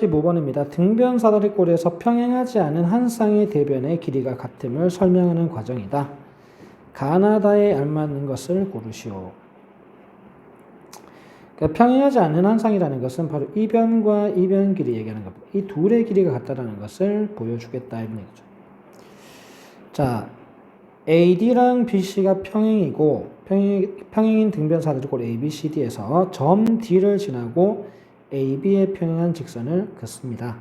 185번입니다. 등변 사다리 꼬리에서 평행하지 않은 한 쌍의 대변의 길이가 같음을 설명하는 과정이다. 가나다에 알맞는 것을 고르시오. 그러니까 평행하지 않는 한 쌍이라는 것은 바로 이변과 이변 길이 얘기하는 겁니다. 이 둘의 길이가 같다라는 것을 보여주겠다 이런 얘기죠. 자, AD랑 BC가 평행이고 평행, 평행인 등변 사다리 꼬리 ABCD에서 점 D를 지나고 AB에 평행한 직선을 긋습니다.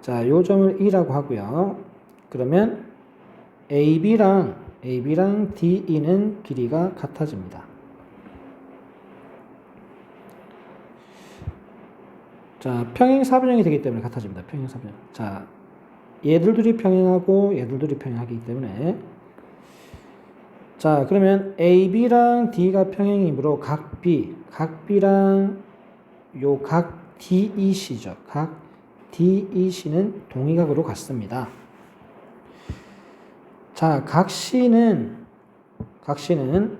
자, 요 점을 E라고 하고요. 그러면 AB랑 AB랑 DE는 길이가 같아집니다. 자, 평행 사변형이 되기 때문에 같아집니다. 평행 사변형. 자, 얘들 둘이 평행하고 얘들 둘이 평행하기 때문에 자, 그러면 AB랑 D가 평행이므로 각 B, 각 B랑 요 각 DEC죠. 각 DEC는 동의각으로 같습니다. 자, 각 C는 각 C는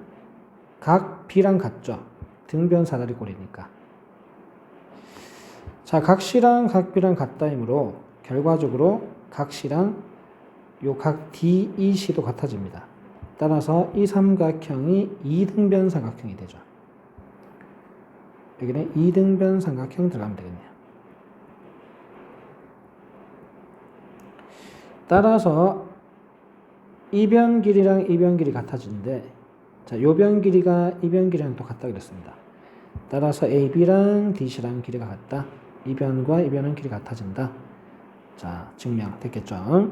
각 B랑 같죠. 등변 사다리 꼴이니까. 자, 각 C랑 각 B랑 같다이므로 결과적으로 각 C랑 요 각 DEC도 같아집니다. 따라서 이 삼각형이 이등변 삼각형이 되죠. 여기는 이등변 삼각형 들어가면 되겠네요. 따라서 이변 길이랑 이변 길이 같아지는데 자, 요변 길이가 이변 길이랑 똑같다 그랬습니다. 따라서 AB랑 DC랑 길이가 같다. 이변과 이변은 길이 같아진다. 자, 증명 됐겠죠?